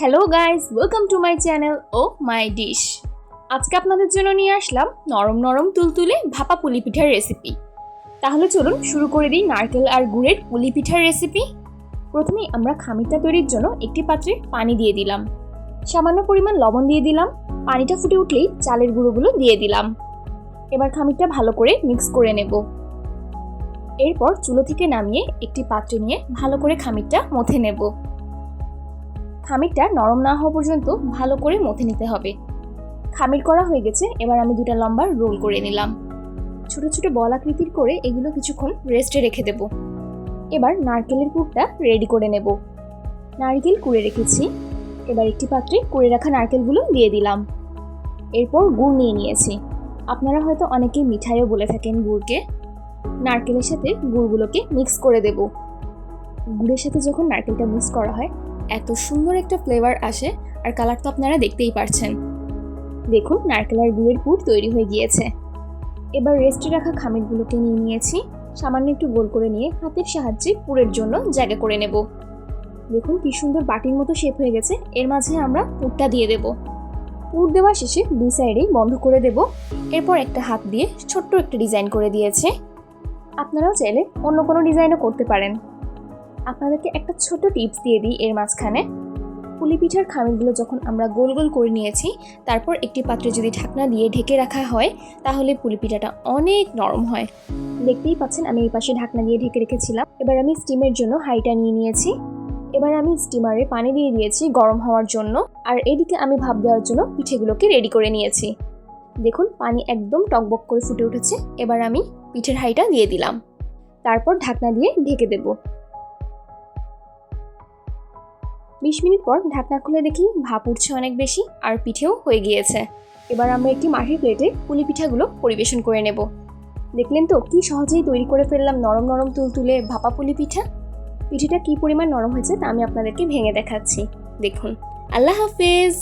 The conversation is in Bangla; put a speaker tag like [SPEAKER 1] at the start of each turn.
[SPEAKER 1] Hello guys welcome to my channel oh my dish আজকে আপনাদের জন্য নিয়ে আসলাম নরম নরম তুলতুলে ভাপা পুলি পিঠার রেসিপি তাহলে চলুন শুরু করে দিই নারকেল আর গুড়ের পুলি পিঠার রেসিপি প্রথমেই আমরা খামিরটা তৈরির জন্য একটি পাত্রে পানি দিয়ে দিলাম। সামান্য পরিমাণ লবণ দিয়ে দিলাম। পানিটা ফুটে উঠলেই চালের গুঁড়োগুলো দিয়ে দিলাম। এবার খামিরটা ভালো করে মিক্স করে নেব। এরপর চুলো থেকে নামিয়ে একটি পাত্রে নিয়ে ভালো করে খামিরটা মথে নেব। খামিরটা নরম না হওয়া পর্যন্ত ভালো করে মথে নিতে হবে। খামির করা হয়ে গেছে, এবার আমি দুটা লম্বা রোল করে নিলাম। ছোট ছোট বল আকৃতির করে এগুলো কিছুক্ষণ রেস্টে রেখে দেব। এবার নারকেলের পুরটা রেডি করে নেব। নারকেল কুড়ে রেখেছি। এবার একটি পাত্রে কুড়ে রাখা নারকেলগুলো দিয়ে দিলাম। এরপর গুড় নিয়ে নিয়েছি। আপনারা হয়তো অনেকে মিঠাইও বলে থাকেন গুড়কে। নারকেলের সাথে গুড়গুলোকে মিক্স করে দেব। গুড়ের সাথে যখন নারকেলটা মিক্স করা হয় এত সুন্দর একটা ফ্লেভার আসে আর কালার তো আপনারা দেখতেই পারছেন। দেখুন, নারকেল আর গুড়ের পুর তৈরি হয়ে গিয়েছে। এবার রেস্টে রাখা খামিরগুলোকে নিয়ে নিয়েছি। সামান্য একটু গোল করে নিয়ে হাতের সাহায্যে পুরের জন্য জায়গা করে নেব। দেখুন, কি সুন্দর বাটির মতো শেপ হয়ে গেছে। এর মাঝে আমরা পুরটা দিয়ে দেব। পুর দেওয়া শেষে দুই সাইডেই বন্ধ করে দেব। এরপর একটা হাত দিয়ে ছোট্ট একটা ডিজাইন করে দিয়েছে। আপনারাও চাইলে অন্য কোনো ডিজাইনও করতে পারেন। আপনাদেরকে একটা ছোট টিপস দিয়ে দিই এর মাঝখানে। পুলি পিঠার খামিরগুলো যখন আমরা গোল গোল করে নিয়েছি, তারপর একটি পাত্রে যদি ঢাকনা দিয়ে ঢেকে রাখা হয়, তাহলে পুলি পিঠাটা অনেক নরম হয়। দেখতেই পাচ্ছেন, আমি এই পাশে ঢাকনা দিয়ে ঢেকে রেখেছিলাম। এবার আমি স্টিমের জন্য হাইটা নিয়ে নিয়েছি। এবার আমি স্টিমারে পানি দিয়ে দিয়েছি গরম হওয়ার জন্য। আর এদিকে আমি ভাপ দেওয়ার জন্য পিঠেগুলোকে রেডি করে নিয়েছি। দেখুন, পানি একদম টকবক করে ফুটে উঠেছে। এবার আমি পিঠের হাইটা দিয়ে দিলাম। তারপর ঢাকনা দিয়ে ঢেকে দেবো। বিশ মিনিট পর ঢাকনা খুলে দেখি ভাপ উঠছে অনেক বেশি আর পিঠেও হয়ে গিয়েছে। এবার আমরা একটি মাটির প্লেটে পুলি পিঠাগুলো পরিবেশন করে নেব। দেখলেন তো কি সহজেই তৈরি করে ফেললাম নরম নরম তুলতুলে ভাপা পুলি পিঠা? পিঠেটা কি পরিমাণ নরম হয়েছে তা আমি আপনাদেরকে ভেঙে দেখাচ্ছি। দেখুন। আল্লাহ হাফেজ!